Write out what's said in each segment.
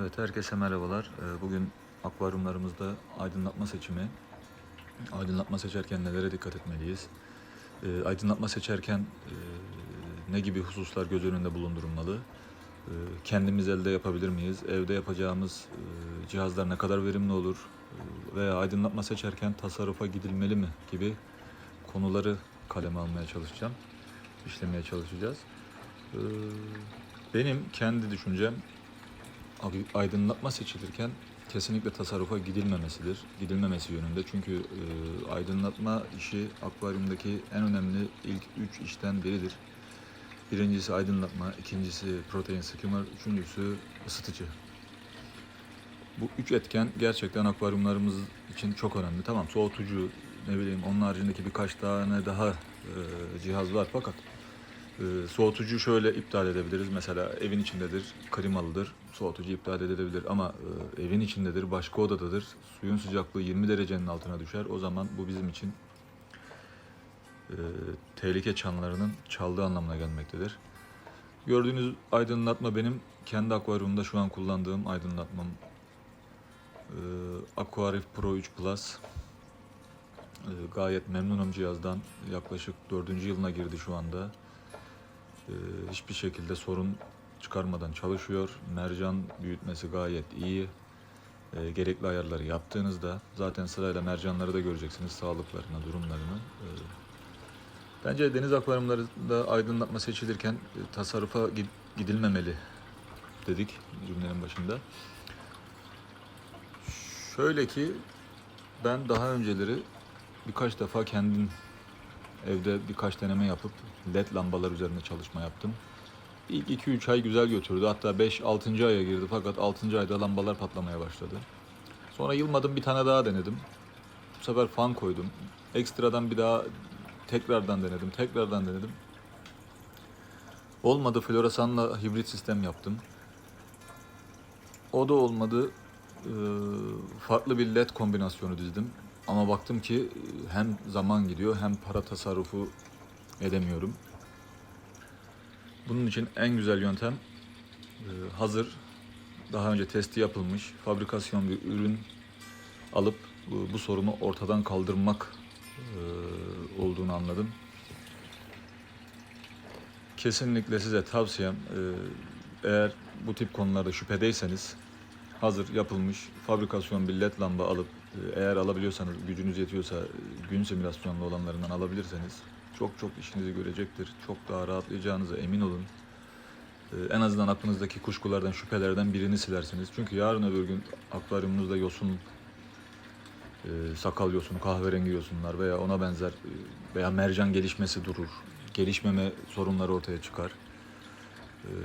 Evet, herkese merhabalar. Ee, Bugün akvaryumlarımızda aydınlatma seçimi. Aydınlatma seçerken nelere dikkat etmeliyiz? Ee, Aydınlatma seçerken e, ne gibi hususlar göz önünde bulundurulmalı? Ee, Kendimiz elde yapabilir miyiz? Evde yapacağımız e, cihazlar ne kadar verimli olur? Veya aydınlatma seçerken tasarrufa gidilmeli mi gibi konuları kaleme almaya çalışacağım. işlemeye çalışacağız. Benim kendi düşüncem aydınlatma seçilirken kesinlikle tasarrufa gidilmemesidir. Gidilmemesi yönünde. Çünkü e, aydınlatma işi akvaryumdaki en önemli ilk üç işten biridir. Birincisi aydınlatma, ikincisi protein skimmer, üçüncüsü ısıtıcı. Bu üç etken gerçekten akvaryumlarımız için çok önemli. Tamam soğutucu, ne bileyim onun haricindeki birkaç tane daha e, cihaz var fakat ee, soğutucu şöyle iptal edebiliriz. Mesela evin içindedir, klimalıdır. Soğutucu iptal edilebilir ama e, evin içindedir, başka odadadır. Suyun sıcaklığı 20 derecenin altına düşer. O zaman bu bizim için e, tehlike çanlarının çaldığı anlamına gelmektedir. Gördüğünüz aydınlatma benim kendi akvaryumda şu an kullandığım aydınlatmam. E, Aquarif Pro 3 Plus. E, gayet memnunum cihazdan. Yaklaşık dördüncü yılına girdi şu anda. Ee, hiçbir şekilde sorun çıkarmadan çalışıyor. Mercan büyütmesi gayet iyi. Ee, gerekli ayarları yaptığınızda zaten sırayla mercanları da göreceksiniz sağlıklarını, durumlarını. Ee, bence deniz akvaryumlarında aydınlatma seçilirken e, tasarrufa gi- gidilmemeli dedik cümlenin başında. Şöyle ki ben daha önceleri birkaç defa kendim Evde birkaç deneme yapıp led lambalar üzerinde çalışma yaptım. İlk 2-3 ay güzel götürdü. Hatta 5-6. aya girdi fakat 6. ayda lambalar patlamaya başladı. Sonra yılmadım bir tane daha denedim. Bu sefer fan koydum. Ekstradan bir daha tekrardan denedim. Tekrardan denedim. Olmadı floresanla hibrit sistem yaptım. O da olmadı. Ee, farklı bir led kombinasyonu dizdim. Ama baktım ki hem zaman gidiyor hem para tasarrufu edemiyorum. Bunun için en güzel yöntem e, hazır daha önce testi yapılmış fabrikasyon bir ürün alıp bu, bu sorunu ortadan kaldırmak e, olduğunu anladım. Kesinlikle size tavsiyem e, eğer bu tip konularda şüphedeyseniz hazır yapılmış fabrikasyon bir led lamba alıp e, eğer alabiliyorsanız gücünüz yetiyorsa e, gün simülasyonlu olanlarından alabilirseniz çok çok işinizi görecektir. Çok daha rahatlayacağınıza emin olun. E, En azından aklınızdaki kuşkulardan, şüphelerden birini silersiniz. Çünkü yarın öbür gün akvaryumunuzda yosun, sakal yosunu, kahverengi yosunlar veya ona benzer veya mercan gelişmesi durur. Gelişmeme sorunları ortaya çıkar.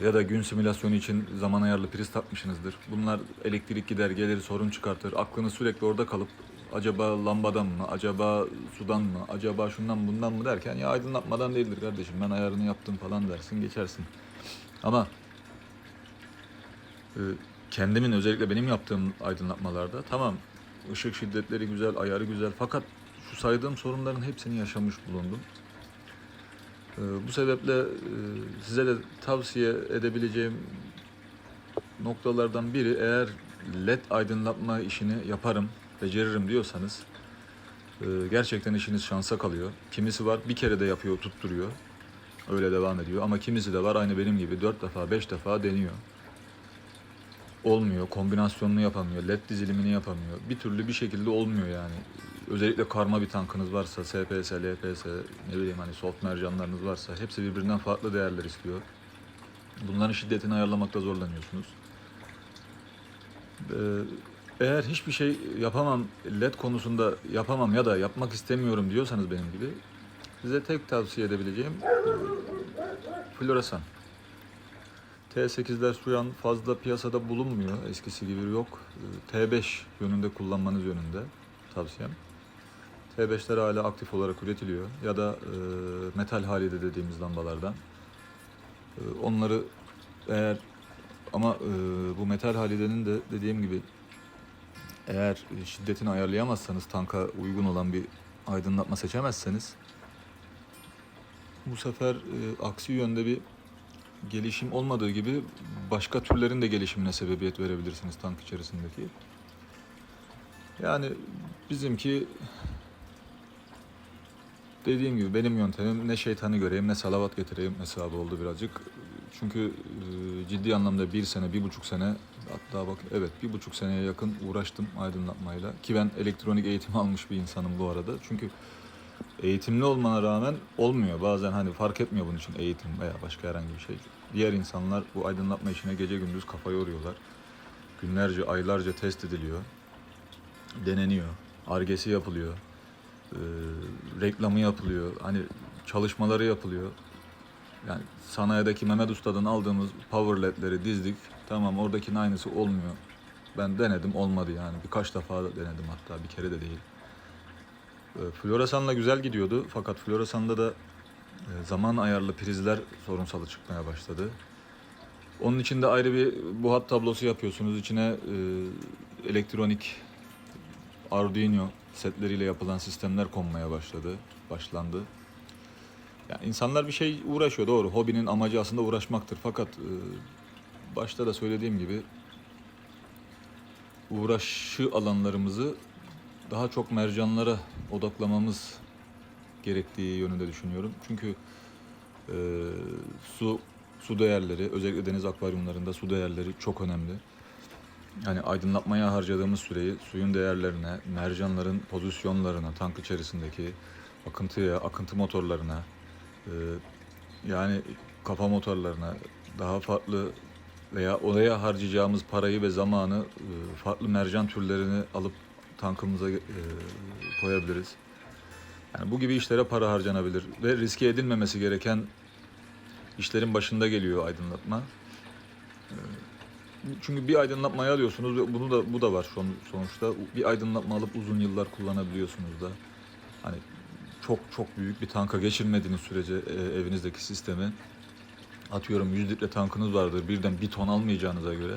Ya da gün simülasyonu için zaman ayarlı priz takmışsınızdır. Bunlar elektrik gider gelir sorun çıkartır. Aklınız sürekli orada kalıp acaba lambadan mı, acaba sudan mı, acaba şundan bundan mı derken ya aydınlatmadan değildir kardeşim ben ayarını yaptım falan dersin geçersin. Ama e, kendimin özellikle benim yaptığım aydınlatmalarda tamam ışık şiddetleri güzel, ayarı güzel fakat şu saydığım sorunların hepsini yaşamış bulundum. Ee, Bu sebeple e, size de tavsiye edebileceğim noktalardan biri eğer led aydınlatma işini yaparım, beceririm diyorsanız e, gerçekten işiniz şansa kalıyor. Kimisi var bir kere de yapıyor, tutturuyor. Öyle devam ediyor ama kimisi de var aynı benim gibi dört defa, beş defa deniyor. Olmuyor, kombinasyonunu yapamıyor, led dizilimini yapamıyor. Bir türlü bir şekilde olmuyor yani. Özellikle karma bir tankınız varsa, SPS, LPS, ne bileyim hani soft mercanlarınız varsa hepsi birbirinden farklı değerler istiyor. Bunların şiddetini ayarlamakta zorlanıyorsunuz. Ee, Eğer hiçbir şey yapamam, led konusunda yapamam ya da yapmak istemiyorum diyorsanız benim gibi size tek tavsiye edebileceğim e, floresan. T8'ler şu an fazla piyasada bulunmuyor. Eskisi gibi yok. Ee, T5 yönünde kullanmanız yönünde tavsiyem. T5'ler hala aktif olarak üretiliyor. Ya da e, metal halide dediğimiz lambalardan. E, onları eğer ama e, bu metal halidenin de dediğim gibi eğer şiddetini ayarlayamazsanız tanka uygun olan bir aydınlatma seçemezseniz bu sefer e, aksi yönde bir gelişim olmadığı gibi başka türlerin de gelişimine sebebiyet verebilirsiniz tank içerisindeki. Yani bizimki dediğim gibi benim yöntemim ne şeytanı göreyim ne salavat getireyim hesabı oldu birazcık. Çünkü e, ciddi anlamda bir sene, bir buçuk sene hatta bak evet bir buçuk seneye yakın uğraştım aydınlatmayla. Ki ben elektronik eğitim almış bir insanım bu arada. Çünkü eğitimli olmana rağmen olmuyor. Bazen hani fark etmiyor bunun için eğitim veya başka herhangi bir şey. Diğer insanlar bu aydınlatma işine gece gündüz kafa yoruyorlar. Günlerce, aylarca test ediliyor. Deneniyor. Argesi yapılıyor. Ee, reklamı yapılıyor. Hani çalışmaları yapılıyor. Yani sanayideki Mehmet Usta'dan aldığımız power ledleri dizdik. Tamam oradakinin aynısı olmuyor. Ben denedim olmadı yani. Birkaç defa da denedim hatta bir kere de değil. E, Floresan'la güzel gidiyordu fakat Floresan'da da e, zaman ayarlı prizler sorunsalı çıkmaya başladı. Onun için de ayrı bir buhat tablosu yapıyorsunuz. İçine e, elektronik Arduino setleriyle yapılan sistemler konmaya başladı, başlandı. Yani insanlar bir şey uğraşıyor doğru. Hobinin amacı aslında uğraşmaktır. Fakat e, başta da söylediğim gibi uğraşı alanlarımızı daha çok mercanlara odaklamamız gerektiği yönünde düşünüyorum. Çünkü e, su su değerleri özellikle deniz akvaryumlarında su değerleri çok önemli. Yani aydınlatmaya harcadığımız süreyi suyun değerlerine, mercanların pozisyonlarına, tank içerisindeki akıntıya, akıntı motorlarına, e, yani kafa motorlarına daha farklı veya oraya harcayacağımız parayı ve zamanı e, farklı mercan türlerini alıp tankımıza e, koyabiliriz. Yani bu gibi işlere para harcanabilir ve riske edilmemesi gereken işlerin başında geliyor aydınlatma. E, Çünkü bir aydınlatmayı alıyorsunuz ve bunu da bu da var son, sonuçta. Bir aydınlatma alıp uzun yıllar kullanabiliyorsunuz da. Hani çok çok büyük bir tanka geçirmediğiniz sürece e, evinizdeki sistemi atıyorum 100 litre tankınız vardır birden bir ton almayacağınıza göre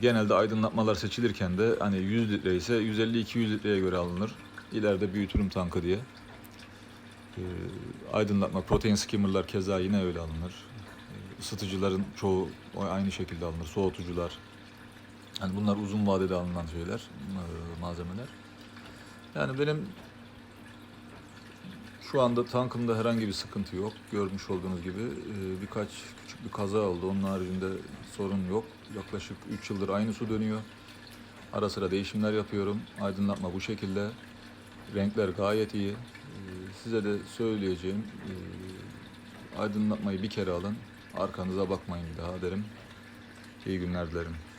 genelde aydınlatmalar seçilirken de hani 100 litre ise 150-200 litreye göre alınır. İleride büyütürüm tankı diye. Ee, aydınlatma, protein skimmerlar keza yine öyle alınır. Isıtıcıların çoğu aynı şekilde alınır. Soğutucular. Yani bunlar uzun vadede alınan şeyler, e, malzemeler. Yani benim şu anda tankımda herhangi bir sıkıntı yok. Görmüş olduğunuz gibi e, birkaç küçük bir kaza oldu. Onun haricinde sorun yok. Yaklaşık 3 yıldır aynı su dönüyor. Ara sıra değişimler yapıyorum. Aydınlatma bu şekilde. Renkler gayet iyi. E, Size de söyleyeceğim aydınlatmayı bir kere alın. Arkanıza bakmayın bir daha derim. İyi günler dilerim.